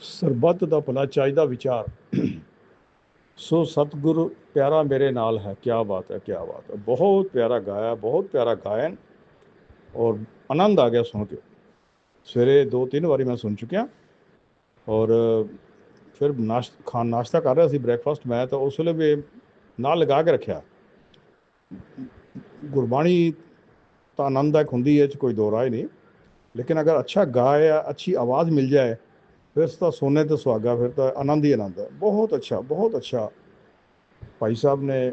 ਸਰਬੱਤ ਦਾ ਭਲਾ ਚਾਹੀਦਾ ਵਿਚਾਰ। ਸੋ ਸਤਿਗੁਰ ਪਿਆਰਾ ਮੇਰੇ ਨਾਲ ਹੈ। ਕੀ ਬਾਤ ਹੈ ਕੀ ਬਾਤ ਹੈ। ਬਹੁਤ ਪਿਆਰਾ ਗਾਇਆ, ਬਹੁਤ ਪਿਆਰਾ ਗਾਇਨ ਔਰ ਆਨੰਦ ਆ ਗਿਆ ਸੁਣ ਕੇ। ਸਵੇਰੇ ਦੋ ਤਿੰਨ ਵਾਰੀ ਮੈਂ ਸੁਣ ਚੁੱਕਿਆ ਔਰ ਫਿਰ ਨਾਸ਼ ਖਾਣ ਨਾਸ਼ਤਾ ਕਰ ਰਿਹਾ ਸੀ, ਬ੍ਰੇਕਫਾਸਟ ਮੈਂ ਤਾਂ ਉਸ ਵੇਲੇ ਵੀ ਨਾਲ ਲਗਾ ਕੇ ਰੱਖਿਆ। ਗੁਰਬਾਣੀ ਤਾਂ ਆਨੰਦਦਾਇਕ ਹੁੰਦੀ ਹੈ, ਇਹ 'ਚ ਕੋਈ ਦੋ ਰਾਏ ਨਹੀਂ। ਲੇਕਿਨ ਅਗਰ ਅੱਛਾ ਗਾਇਆ, ਅੱਛੀ ਆਵਾਜ਼ ਮਿਲ ਜਾਏ ਫਿਰ ਤਾਂ ਸੋਨੇ ਤੇ ਸੁਹਾਗਾ ਫਿਰ ਤਾਂ ਆਨੰਦ ਹੀ ਆਨੰਦ ਹੈ। ਬਹੁਤ ਅੱਛਾ ਬਹੁਤ ਅੱਛਾ। ਭਾਈ ਸਾਹਿਬ ਨੇ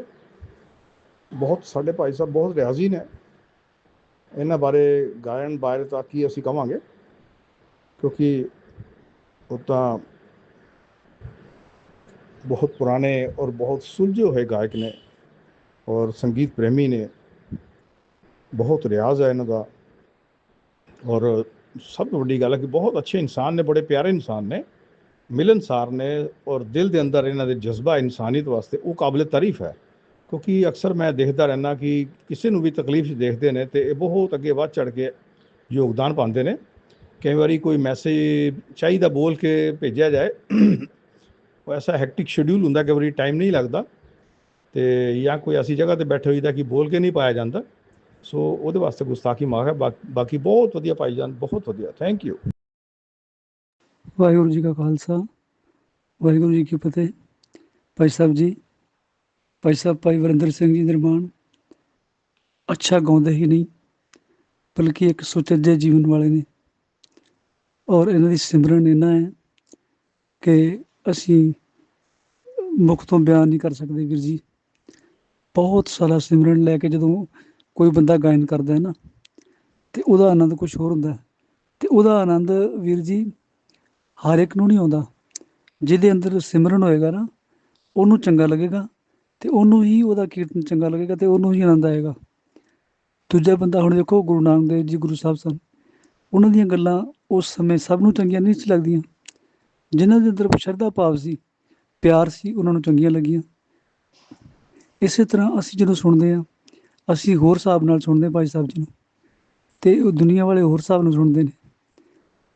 ਬਹੁਤ, ਸਾਡੇ ਭਾਈ ਸਾਹਿਬ ਬਹੁਤ ਰਿਆਜ਼ੀ ਨੇ। ਇਹਨਾਂ ਬਾਰੇ ਗਾਇਨ ਬਾਰੇ ਤਾਂ ਕੀ ਅਸੀਂ ਕਵਾਂਗੇ? ਕਿਉਂਕਿ ਉਹ ਤਾਂ ਬਹੁਤ ਪੁਰਾਣੇ ਔਰ ਬਹੁਤ ਸੁਲਝੇ ਹੋਏ ਗਾਇਕ ਨੇ ਔਰ ਸੰਗੀਤ ਪ੍ਰੇਮੀ ਨੇ। ਬਹੁਤ ਰਿਆਜ਼ ਹੈ ਇਹਨਾਂ ਦਾ। ਔਰ ਸਭ ਤੋਂ ਵੱਡੀ ਗੱਲ ਹੈ ਕਿ ਬਹੁਤ ਅੱਛੇ ਇਨਸਾਨ ਨੇ, ਬੜੇ ਪਿਆਰੇ ਇਨਸਾਨ ਨੇ। ਮਿਲਨਸਾਰ ਨੇ ਔਰ ਦਿਲ ਦੇ ਅੰਦਰ ਇਹਨਾਂ ਦੇ ਜਜ਼ਬਾ ਇਨਸਾਨੀਅਤ ਵਾਸਤੇ ਉਹ ਕਾਬਲੇ ਤਾਰੀਫ ਹੈ। ਕਿਉਂਕਿ ਅਕਸਰ ਮੈਂ ਦੇਖਦਾ ਰਹਿਣਾ ਕਿ ਕਿਸੇ ਨੂੰ ਵੀ ਤਕਲੀਫ 'ਚ ਦੇਖਦੇ ਨੇ ਤੇ ਇਹ ਬਹੁਤ ਅੱਗੇ ਵੱਧ ਚੜ ਕੇ ਯੋਗਦਾਨ ਪਾਉਂਦੇ ਨੇ। ਕਈ ਵਾਰੀ ਕੋਈ ਮੈਸੇਜ ਚਾਹੀਦਾ ਬੋਲ ਕੇ ਭੇਜਿਆ ਜਾਏ, ਉਹ ਐਸਾ ਹੈਕਟਿਕ ਸ਼ਡਿਊਲ ਹੁੰਦਾ ਕਿ ਵਾਰੀ ਟਾਈਮ ਨਹੀਂ ਲੱਗਦਾ ਤੇ ਜਾਂ ਕੋਈ ਐਸੀ ਜਗ੍ਹਾ ਤੇ ਬੈਠੇ ਹੋਈਦਾ ਕਿ ਬੋਲ ਕੇ ਨਹੀਂ ਪਾਇਆ ਜਾਂਦਾ। ਸੋ ਉਹਦੇ ਵਾਸਤੇ ਗੁਸਤਾਖੀ ਮਾਫ ਹੈ। ਬਾਕੀ ਬਹੁਤ ਵਧੀਆ ਭਾਈ ਜਾਨ, ਬਹੁਤ ਵਧੀਆ। ਥੈਂਕ ਯੂ ਵਾਹਿਗੁਰੂ ਜੀ ਕਾ ਖਾਲਸਾ। ਵਾਹਿਗੁਰੂ ਜੀ ਕੀ ਫਤਿਹ। ਭਾਈ ਸਾਹਿਬ ਜੀ, ਭਾਈ ਸਾਹਿਬ, ਭਾਈ ਵਰਿੰਦਰ ਸਿੰਘ ਜੀ ਨਿਰਮਾਣ। ਅੱਛਾ ਗਾਉਂਦੇ ਹੀ ਨਹੀਂ, ਬਲਕਿ ਇੱਕ ਸੁਚੱਜੇ ਜੀਵਨ ਵਾਲੇ ਨੇ। ਔਰ ਇਹਨਾਂ ਦੀ ਸਿਮਰਨ ਇਹਨਾਂ ਹੈ ਕਿ ਅਸੀਂ ਮੁਖ ਤੋਂ ਬਿਆਨ ਨਹੀਂ ਕਰ ਸਕਦੇ ਵੀਰ ਜੀ। ਬਹੁਤ ਸਾਰਾ ਸਿਮਰਨ ਲੈ ਕੇ ਜਦੋਂ ਕੋਈ ਬੰਦਾ ਗਾਇਨ ਕਰਦਾ ਹੈ ਨਾ, ਤੇ ਉਹਦਾ ਆਨੰਦ ਕੁਝ ਹੋਰ ਹੁੰਦਾ ਹੈ। ਤੇ ਉਹਦਾ ਆਨੰਦ ਵੀਰ ਜੀ ਹਰ ਇੱਕ ਨੂੰ ਨਹੀਂ ਆਉਂਦਾ। ਜਿਹਦੇ ਅੰਦਰ ਸਿਮਰਨ ਹੋਏਗਾ ਨਾ, ਉਹਨੂੰ ਚੰਗਾ ਲੱਗੇਗਾ ਤੇ ਉਹਨੂੰ ਹੀ ਉਹਦਾ ਕੀਰਤਨ ਚੰਗਾ ਲੱਗੇਗਾ ਤੇ ਉਹਨੂੰ ਹੀ ਆਨੰਦ ਆਏਗਾ। ਦੂਜਾ ਬੰਦਾ ਹੁਣ ਦੇਖੋ ਗੁਰੂ ਨਾਨਕ ਦੇਵ ਜੀ, ਗੁਰੂ ਸਾਹਿਬ ਸਨ। ਉਹਨਾਂ ਦੀਆਂ ਗੱਲਾਂ ਉਸ ਸਮੇਂ ਸਭ ਨੂੰ ਚੰਗੀਆਂ ਨਹੀਂ ਸੀ ਲੱਗਦੀਆਂ। ਜਿਨ੍ਹਾਂ ਦੇ ਅੰਦਰ ਸ਼ਰਧਾ ਭਾਵ ਸੀ, ਪਿਆਰ ਸੀ, ਉਹਨਾਂ ਨੂੰ ਚੰਗੀਆਂ ਲੱਗੀਆਂ। ਇਸੇ ਤਰ੍ਹਾਂ ਅਸੀਂ ਜਦੋਂ ਸੁਣਦੇ ਹਾਂ ਅਸੀਂ ਹੋਰ ਹਿਸਾਬ ਨਾਲ ਸੁਣਦੇ ਹਾਂ ਭਾਈ ਸਾਹਿਬ ਜੀ ਨੂੰ। ਤੇ ਉਹ ਦੁਨੀਆ ਵਾਲੇ ਹੋਰ ਹਿਸਾਬ ਨਾਲ ਸੁਣਦੇ ਨੇ।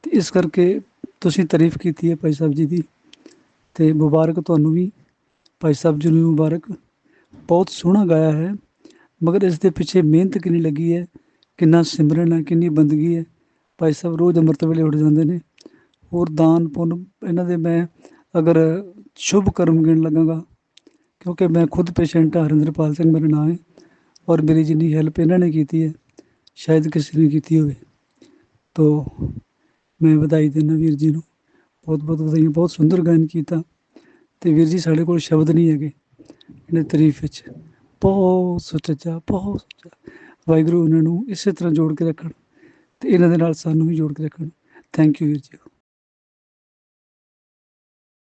ਤੇ ਇਸ ਕਰਕੇ ਤੁਸੀਂ ਤਾਰੀਫ ਕੀਤੀ ਹੈ ਭਾਈ ਸਾਹਿਬ ਜੀ ਦੀ। ਤੇ ਮੁਬਾਰਕ ਤੁਹਾਨੂੰ ਵੀ। ਭਾਈ ਸਾਹਿਬ ਜੀ ਨੂੰ ਵੀ ਮੁਬਾਰਕ। ਬਹੁਤ ਸੋਹਣਾ ਗਾਇਆ ਹੈ। ਮਗਰ ਇਸ ਦੇ ਪਿੱਛੇ ਮਿਹਨਤ ਕਿੰਨੀ ਲੱਗੀ ਹੈ। ਕਿੰਨਾ ਸਿਮਰਨ ਹੈ, ਕਿੰਨੀ ਬੰਦਗੀ ਹੈ। ਭਾਈ ਸਾਹਿਬ ਰੋਜ਼ ਅੰਮ੍ਰਿਤ ਵੇਲੇ ਉੱਠ ਜਾਂਦੇ ਨੇ। ਹੋਰ ਦਾਨ ਪੁੰਨ ਇਹਨਾਂ ਦੇ ਮੈਂ ਅਗਰ ਸ਼ੁਭ ਕਰਮ ਗਿਣ ਲਗਾਂਗਾ। ਕਿਉਂਕਿ ਮੈਂ ਖੁਦ ਪੇਸ਼ੈਂਟ ਹਾਂ, ਹਰਿੰਦਰਪਾਲ ਸਿੰਘ ਮੇਰਾ ਨਾਮ ਹੈ। ਔਰ ਮੇਰੀ ਜਿੰਨੀ ਹੈਲਪ ਇਹਨਾਂ ਨੇ ਕੀਤੀ ਹੈ, ਸ਼ਾਇਦ ਕਿਸੇ ਨੇ ਕੀਤੀ ਹੋਵੇ। ਤੋ ਮੈਂ ਵਧਾਈ ਦਿੰਦਾ ਵੀਰ ਜੀ ਨੂੰ। ਬਹੁਤ ਬਹੁਤ ਵਧਾਈਆਂ, ਬਹੁਤ ਸੁੰਦਰ ਗਾਇਨ ਕੀਤਾ। ਤੇ ਵੀਰ ਜੀ ਸਾਡੇ ਕੋਲ ਸ਼ਬਦ ਨਹੀਂ ਹੈਗੇ ਇਹਨੇ ਤਾਰੀਫ ਵਿੱਚ। ਬਹੁਤ ਸੁੱਚਾ ਬਹੁਤ ਸੁੱਚਾ ਵਾਹਿਗੁਰੂ ਉਹਨਾਂ ਨੂੰ ਇਸੇ ਤਰ੍ਹਾਂ ਜੋੜ ਕੇ ਰੱਖਣ ਤੇ ਇਹਨਾਂ ਦੇ ਨਾਲ ਸਾਨੂੰ ਵੀ ਜੋੜ ਕੇ ਰੱਖਣ। ਥੈਂਕ ਯੂ ਵੀਰ ਜੀ।